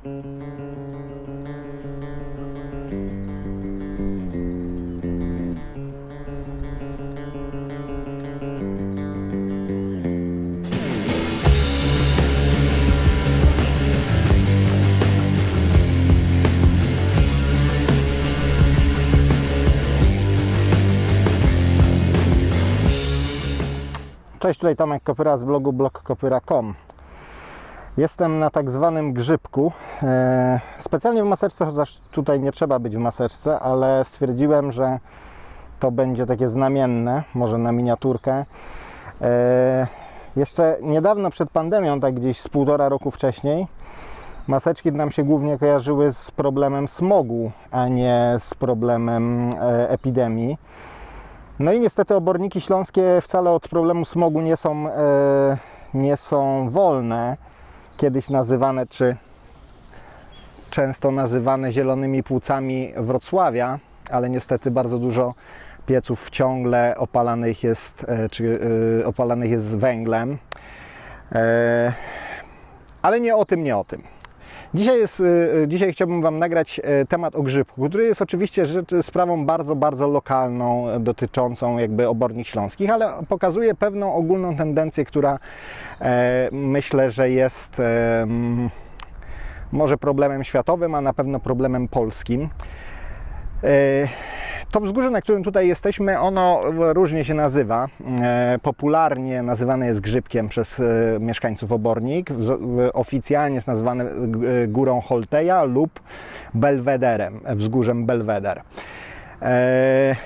Cześć, tutaj Tomek Kopyra z blogu blogkopyra.com. Jestem na tak zwanym grzybku. E, Specjalnie w maseczce, chociaż tutaj nie trzeba być w maseczce, ale stwierdziłem, że to będzie takie znamienne, może na miniaturkę. E, Jeszcze niedawno przed pandemią, tak gdzieś z półtora roku wcześniej, maseczki nam się głównie kojarzyły z problemem smogu, a nie z problemem e, epidemii. No i niestety oborniki śląskie wcale od problemu smogu nie są, nie są wolne. Kiedyś nazywane, czy często nazywane zielonymi płucami Wrocławia, ale niestety bardzo dużo pieców ciągle opalanych jest, e, czy e, opalanych jest z węglem. E, ale nie o tym, nie o tym. Dzisiaj, jest, y, y, dzisiaj chciałbym Wam nagrać y, temat o grzybku, który jest oczywiście rzecz, sprawą bardzo, bardzo lokalną, e, dotyczącą jakby obornik śląskich, ale pokazuje pewną ogólną tendencję, która e, myślę, że jest e, może problemem światowym, a na pewno problemem polskim. E, to wzgórze, na którym tutaj jesteśmy, ono różnie się nazywa. E, Popularnie nazywane jest grzybkiem przez e, mieszkańców Obornik. Oficjalnie jest nazywane górą Holteja lub Belwederem, wzgórzem Belweder. E,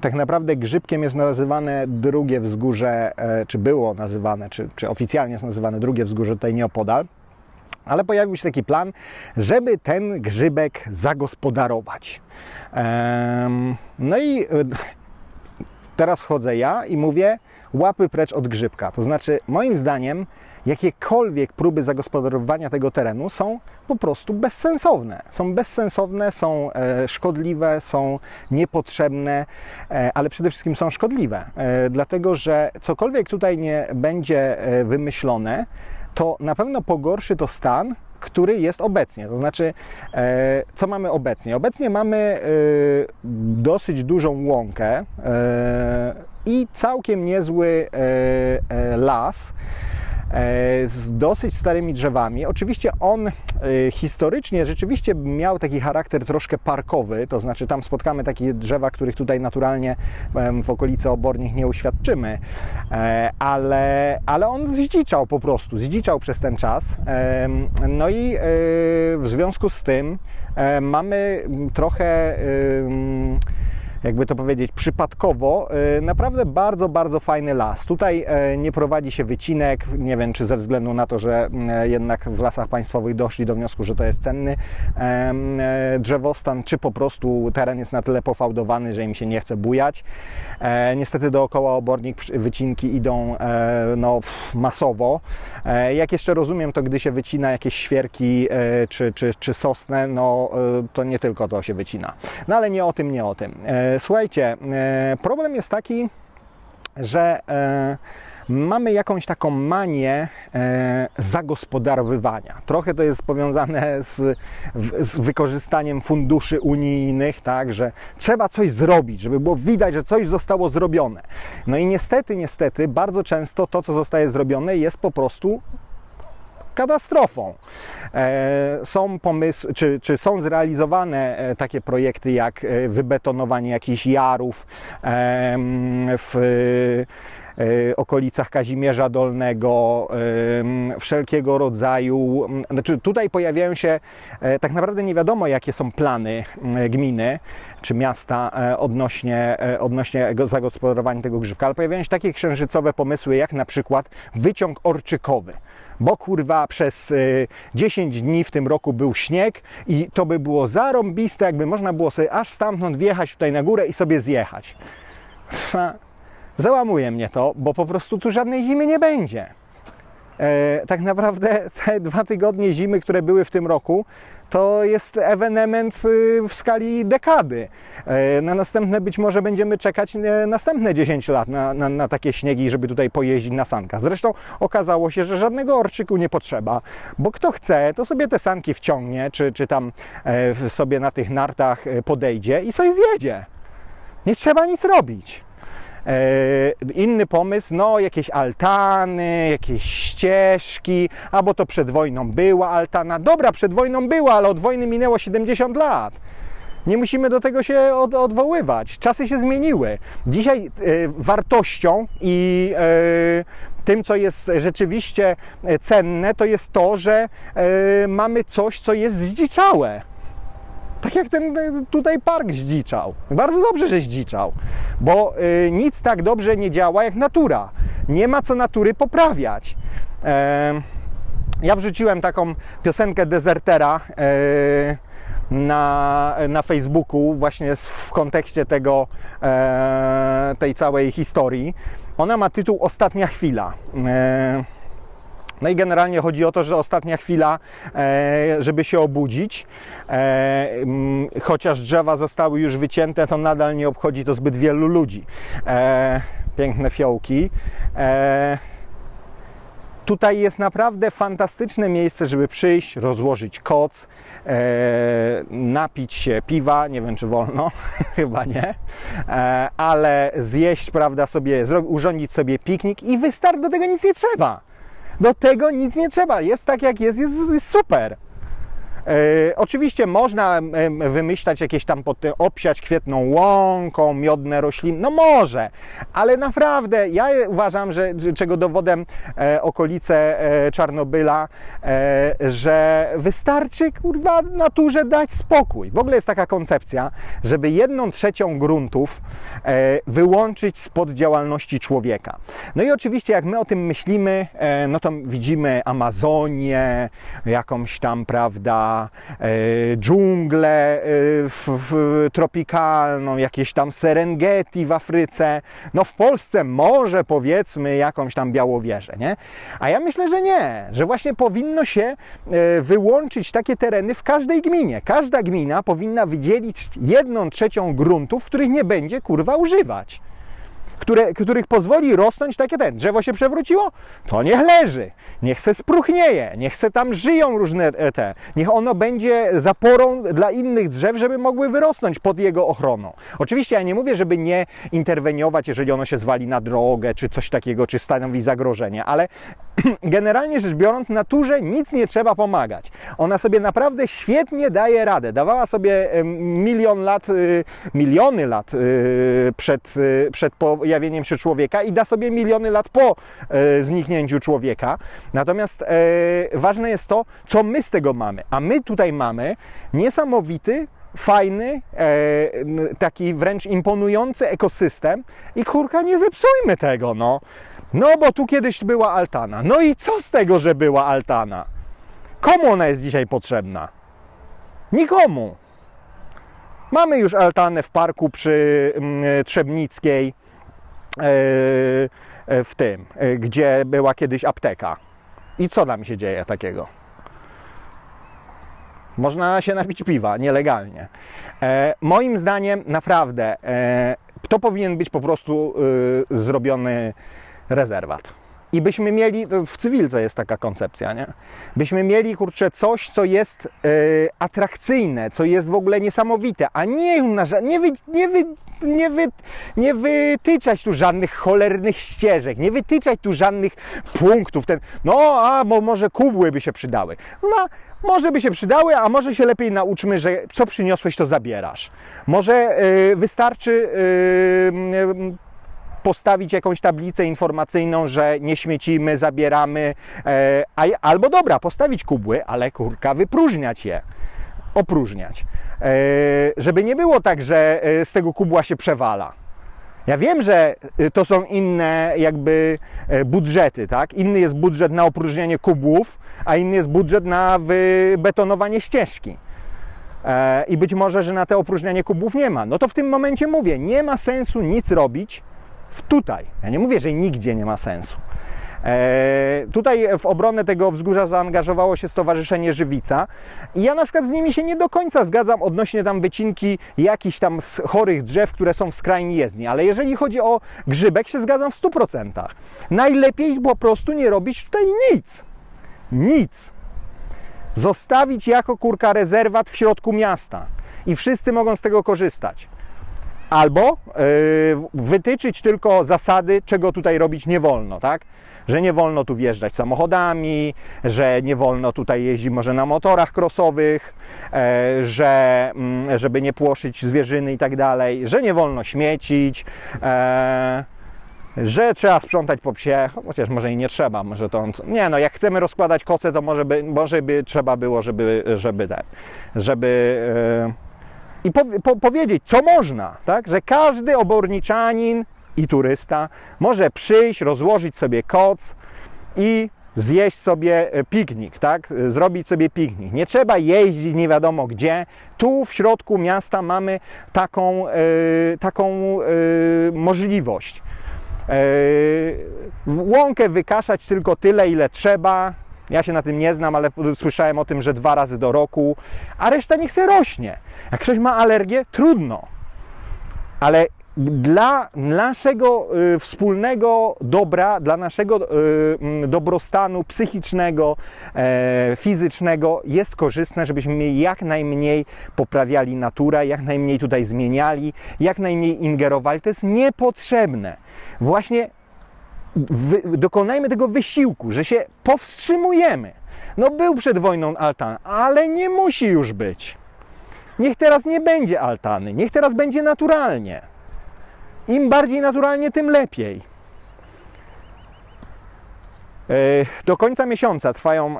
Tak naprawdę grzybkiem jest nazywane drugie wzgórze, czy było nazywane, czy, czy oficjalnie jest nazywane drugie wzgórze tutaj nieopodal. Ale pojawił się taki plan, żeby ten grzybek zagospodarować. No i e, teraz wchodzę ja i mówię łapy precz od grzybka. To znaczy, moim zdaniem, jakiekolwiek próby zagospodarowania tego terenu są po prostu bezsensowne. Są bezsensowne, są e, szkodliwe, są niepotrzebne, e, ale przede wszystkim są szkodliwe, dlatego że cokolwiek tutaj nie będzie wymyślone, to na pewno pogorszy to stan, który jest obecnie. To znaczy, e, co mamy obecnie? Obecnie mamy e, dosyć dużą łąkę e, i całkiem niezły las z dosyć starymi drzewami. Oczywiście on e, historycznie rzeczywiście miał taki charakter troszkę parkowy, to znaczy tam spotkamy takie drzewa, których tutaj naturalnie w okolicy Obornik nie uświadczymy, E, ale, ale on zdziczał po prostu, zdziczał przez ten czas. No i e, w związku z tym e, mamy trochę jakby to powiedzieć, przypadkowo, e, naprawdę bardzo, bardzo fajny las. Tutaj e, nie prowadzi się wycinek, nie wiem czy ze względu na to, że e, jednak w lasach państwowych doszli do wniosku, że to jest cenny e, drzewostan, czy po prostu teren jest na tyle pofałdowany, że im się nie chce bujać. E, Niestety dookoła obornik wycinki idą e, no, masowo. Jak jeszcze rozumiem, to gdy się wycina jakieś świerki czy, czy, czy sosnę, no to nie tylko to się wycina. No ale nie o tym, nie o tym. E, Słuchajcie, e, problem jest taki, że e, mamy jakąś taką manię zagospodarowywania. Trochę to jest powiązane z, z wykorzystaniem funduszy unijnych, tak, że trzeba coś zrobić, żeby było widać, że coś zostało zrobione. No i niestety, niestety, bardzo często to, co zostaje zrobione, jest po prostu katastrofą. E, są pomysły, czy, czy są zrealizowane e, takie projekty jak e, wybetonowanie jakichś jarów w okolicach Kazimierza Dolnego, wszelkiego rodzaju. Znaczy tutaj pojawiają się, tak naprawdę nie wiadomo jakie są plany gminy czy miasta odnośnie, odnośnie go- zagospodarowania tego grzybka, ale pojawiają się takie księżycowe pomysły jak na przykład wyciąg orczykowy bo kurwa przez y, 10 dni w tym roku był śnieg i to by było zarąbiste, jakby można było sobie aż stamtąd wjechać tutaj na górę i sobie zjechać. Załamuje mnie to, bo po prostu tu żadnej zimy nie będzie. E, tak naprawdę te dwa tygodnie zimy, które były w tym roku, to jest ewenement y, w skali dekady. E, Na następne być może będziemy czekać e, następne 10 lat na, na, na takie śniegi, żeby tutaj pojeździć na sankach. Zresztą okazało się, że żadnego orczyku nie potrzeba, bo kto chce, to sobie te sanki wciągnie, czy, czy tam sobie na tych nartach podejdzie i sobie zjedzie. Nie trzeba nic robić. E, Inny pomysł, no jakieś altany, jakieś ścieżki, albo to przed wojną była altana. Dobra, przed wojną była, ale od wojny minęło 70 lat. Nie musimy do tego się od, odwoływać. Czasy się zmieniły. Dzisiaj e, wartością i e, tym, co jest rzeczywiście cenne, to jest to, że mamy coś, co jest zdziczałe. Tak jak ten e, tutaj park zdziczał. Bardzo dobrze, że zdziczał, bo y, nic tak dobrze nie działa jak natura. Nie ma co natury poprawiać. Em, ja wrzuciłem taką piosenkę Desertera e, na, na Facebooku właśnie w kontekście tego, e, tej całej historii. Ona ma tytuł Ostatnia chwila. E, no i generalnie chodzi o to, że ostatnia chwila, e, żeby się obudzić, e, chociaż drzewa zostały już wycięte, to nadal nie obchodzi to zbyt wielu ludzi. E, piękne fiołki. Tutaj jest naprawdę fantastyczne miejsce, żeby przyjść, rozłożyć koc, e, napić się piwa, nie wiem czy wolno, chyba nie, e, ale zjeść, prawda, sobie, urządzić sobie piknik i wystarczy, do tego nic nie trzeba. Do tego nic nie trzeba, jest tak jak jest, jest, jest super. E, oczywiście można wymyślać jakieś tam pod obsiać kwietną łąką, miodne rośliny, no może, ale naprawdę ja uważam, że czego dowodem e, okolice e, Czarnobyla, że wystarczy kurwa naturze dać spokój. W ogóle jest taka koncepcja, żeby jedną trzecią gruntów wyłączyć spod działalności człowieka. No i oczywiście jak my o tym myślimy, no to widzimy Amazonię, jakąś tam, prawda, e, dżunglę e, w, w, tropikalną, jakieś tam Serengeti w Afryce. No w Polsce może powiedzmy jakąś tam Białowieżę, nie? A ja myślę, że nie, że właśnie powinno się e, wyłączyć takie tereny w każdej gminie. Każda gmina powinna wydzielić jedną trzecią gruntów, których nie będzie kurwa używać które, których pozwoli rosnąć takie ten. Drzewo się przewróciło? To niech leży, niech se spruchnieje, niech se tam żyją różne e, te. Niech ono będzie zaporą dla innych drzew, żeby mogły wyrosnąć pod jego ochroną. Oczywiście ja nie mówię, żeby nie interweniować, jeżeli ono się zwali na drogę, czy coś takiego, czy stanowi zagrożenie, ale generalnie rzecz biorąc, naturze nic nie trzeba pomagać. Ona sobie naprawdę świetnie daje radę. Dawała sobie milion lat, y, miliony lat y, przed, y, przed pojawieniem się człowieka i da sobie miliony lat po y, zniknięciu człowieka. Natomiast e, ważne jest to, co my z tego mamy. A my tutaj mamy niesamowity, fajny, e, taki wręcz imponujący ekosystem i kurka, nie zepsujmy tego, no. No bo tu kiedyś była altana. No i co z tego, że była altana? Komu ona jest dzisiaj potrzebna? Nikomu. Mamy już altanę w parku przy mm, Trzebnickiej, e, e, w tym, e, gdzie była kiedyś apteka. I co tam się dzieje takiego? Można się napić piwa nielegalnie. E, moim zdaniem, naprawdę, e, to powinien być po prostu e, zrobiony rezerwat. I byśmy mieli, w cywilce jest taka koncepcja, nie? Byśmy mieli, kurczę, coś, co jest e, atrakcyjne, co jest w ogóle niesamowite, a nie, nie, wy, nie, wy, nie, wy, nie wytyczać tu żadnych cholernych ścieżek, nie wytyczać tu żadnych punktów. Ten, no, a bo może kubły by się przydały. No, może by się przydały, a może się lepiej nauczmy, że co przyniosłeś, to zabierasz. Może e, wystarczy. e, postawić jakąś tablicę informacyjną, że nie śmiecimy, zabieramy, e, a, albo dobra, postawić kubły, ale kurka, wypróżniać je, opróżniać. E, żeby nie było tak, że e, z tego kubła się przewala. Ja wiem, że to są inne jakby budżety, tak? Inny jest budżet na opróżnianie kubłów, a inny jest budżet na wybetonowanie ścieżki. I być może, że na te opróżnianie kubłów nie ma. No to w tym momencie mówię, nie ma sensu nic robić tutaj. Ja nie mówię, że nigdzie nie ma sensu, E, tutaj w obronę tego wzgórza zaangażowało się Stowarzyszenie Żywica i ja na przykład z nimi się nie do końca zgadzam odnośnie tam wycinki jakichś tam chorych drzew, które są w skrajni jezdni, ale jeżeli chodzi o grzybek się zgadzam w 100%. Najlepiej po prostu nie robić tutaj nic. Nic. Zostawić jako kurka rezerwat w środku miasta i wszyscy mogą z tego korzystać. Albo yy, wytyczyć tylko zasady, czego tutaj robić nie wolno, tak? Że nie wolno tu wjeżdżać samochodami, że nie wolno tutaj jeździć może na motorach crossowych, e, że mm, żeby nie płoszyć zwierzyny i tak dalej, że nie wolno śmiecić, e, że trzeba sprzątać po psie, chociaż może i nie trzeba, może to on, nie no, jak chcemy rozkładać koce, to może by, może by trzeba było, żeby, żeby ten, żeby e, i po, po, powiedzieć, co można, tak? Że każdy oborniczanin i turysta może przyjść, rozłożyć sobie koc i zjeść sobie e, piknik, tak? E, Zrobić sobie piknik. Nie trzeba jeździć nie wiadomo gdzie. Tu w środku miasta mamy taką, e, taką możliwość. Łąkę wykaszać tylko tyle, ile trzeba. Ja się na tym nie znam, ale słyszałem o tym, że dwa razy do roku, a reszta niech se rośnie. Jak ktoś ma alergię, trudno. Ale dla naszego y, wspólnego dobra, dla naszego y, mm, dobrostanu psychicznego, e, fizycznego jest korzystne, żebyśmy jak najmniej poprawiali naturę, jak najmniej tutaj zmieniali, jak najmniej ingerowali. To jest niepotrzebne. Właśnie wy, dokonajmy tego wysiłku, że się powstrzymujemy. No był przed wojną altan, ale nie musi już być. Niech teraz nie będzie altany, niech teraz będzie naturalnie. Im bardziej naturalnie, tym lepiej. E, Do końca miesiąca trwają,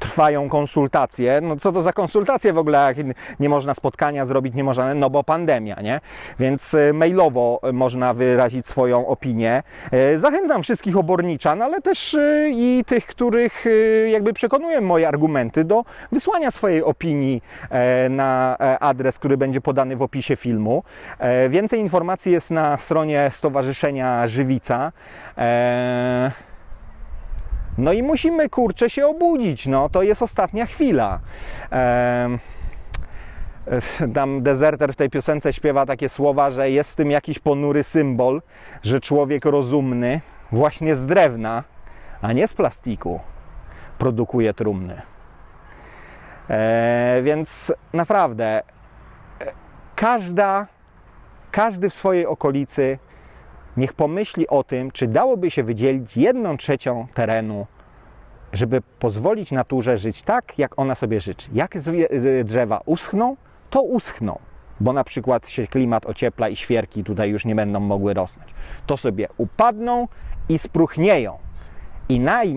trwają konsultacje. No co to za konsultacje w ogóle, jak nie można spotkania zrobić, nie można, no bo pandemia, nie? Więc e, mailowo można wyrazić swoją opinię. E, Zachęcam wszystkich oborniczan, ale też i tych, których jakby przekonują moje argumenty do wysłania swojej opinii e, na e, adres, który będzie podany w opisie filmu. E, Więcej informacji jest na stronie Stowarzyszenia Żywica. No i musimy kurczę się obudzić, no to jest ostatnia chwila. Em, e, tam dezerter w tej piosence śpiewa takie słowa, że jest w tym jakiś ponury symbol, że człowiek rozumny właśnie z drewna, a nie z plastiku produkuje trumny. E, więc naprawdę e, każda, każdy w swojej okolicy niech pomyśli o tym, czy dałoby się wydzielić jedną trzecią terenu, żeby pozwolić naturze żyć tak, jak ona sobie życzy. Jak z- drzewa uschną, to uschną, bo na przykład się klimat ociepla i świerki tutaj już nie będą mogły rosnąć. To sobie upadną i spruchnieją. I na y,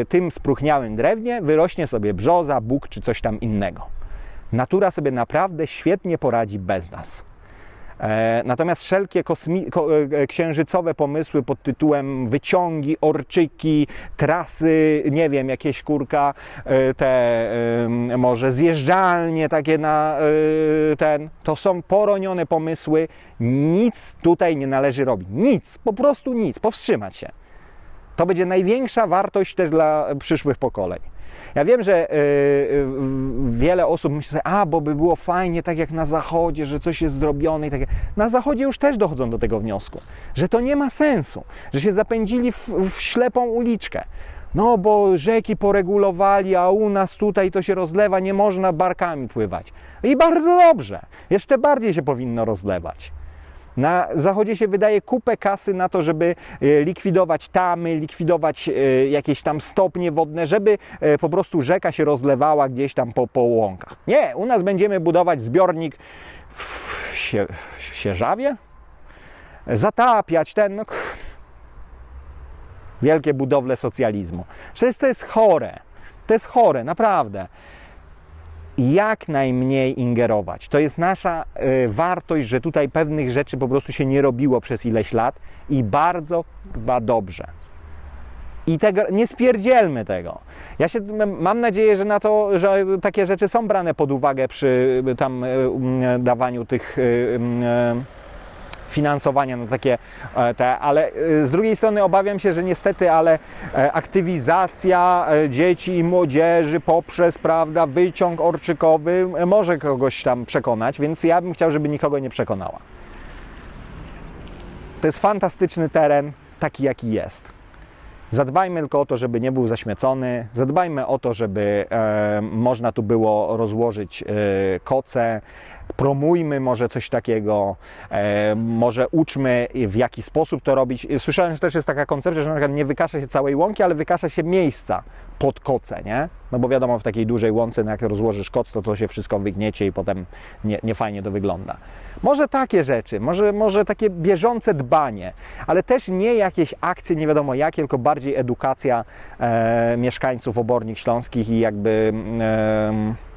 y, tym spruchniałym drewnie wyrośnie sobie brzoza, bóg czy coś tam innego. Natura sobie naprawdę świetnie poradzi bez nas. E, Natomiast wszelkie kosmi- ko- e, księżycowe pomysły pod tytułem wyciągi, orczyki, trasy, nie wiem, jakieś kurka, e, te może zjeżdżalnie takie na e, ten, to są poronione pomysły. Nic tutaj nie należy robić. Nic, po prostu nic, powstrzymać się. To będzie największa wartość też dla przyszłych pokoleń. Ja wiem, że y, y, wiele osób myśli sobie, a bo by było fajnie, tak jak na zachodzie, że coś jest zrobione i takie. Na zachodzie już też dochodzą do tego wniosku, że to nie ma sensu, że się zapędzili w, w ślepą uliczkę. No bo rzeki poregulowali, a u nas tutaj to się rozlewa, nie można barkami pływać. I bardzo dobrze, jeszcze bardziej się powinno rozlewać. Na zachodzie się wydaje kupę kasy na to, żeby e, likwidować tamy, likwidować e, jakieś tam stopnie wodne, żeby e, po prostu rzeka się rozlewała gdzieś tam po, po łąkach. Nie, u nas będziemy budować zbiornik w, Sie, w zatapiać ten. No, wielkie budowle socjalizmu. Przecież to jest chore. To jest chore, naprawdę jak najmniej ingerować. To jest nasza y, wartość, że tutaj pewnych rzeczy po prostu się nie robiło przez ileś lat i bardzo chyba dobrze. I tego, nie spierdzielmy tego. Ja się, mam nadzieję, że na to, że takie rzeczy są brane pod uwagę przy tam mm, dawaniu tych mm, finansowania na takie e, te, ale e, z drugiej strony obawiam się, że niestety, ale e, aktywizacja dzieci i młodzieży poprzez, prawda, wyciąg orczykowy może kogoś tam przekonać, więc ja bym chciał, żeby nikogo nie przekonała. To jest fantastyczny teren, taki jaki jest. Zadbajmy tylko o to, żeby nie był zaśmiecony, zadbajmy o to, żeby e, można tu było rozłożyć e, koce, promujmy może coś takiego, e, może uczmy w jaki sposób to robić. Słyszałem, że też jest taka koncepcja, że na przykład nie wykasza się całej łąki, ale wykasza się miejsca pod koce, nie? No bo wiadomo, w takiej dużej łące, no jak rozłożysz koc, to to się wszystko wygniecie i potem nie, nie fajnie to wygląda. Może takie rzeczy, może, może takie bieżące dbanie, ale też nie jakieś akcje, nie wiadomo jakie, tylko bardziej edukacja e, mieszkańców obornik śląskich i jakby e,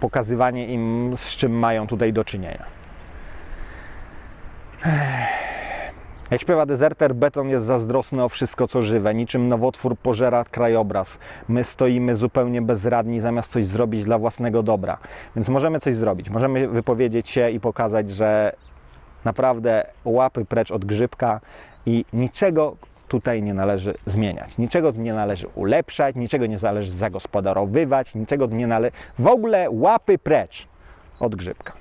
pokazywanie im, z czym mają tutaj do czynienia. Jak śpiewa dezerter, beton jest zazdrosny o wszystko, co żywe. Niczym nowotwór pożera krajobraz. My stoimy zupełnie bezradni, zamiast coś zrobić dla własnego dobra. Więc możemy coś zrobić. Możemy wypowiedzieć się i pokazać, że naprawdę łapy precz od grzybka i niczego tutaj nie należy zmieniać. Niczego nie należy ulepszać, niczego nie należy zagospodarowywać, niczego nie należy... W ogóle łapy precz od grzybka.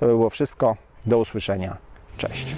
To by było wszystko. Do usłyszenia. Cześć.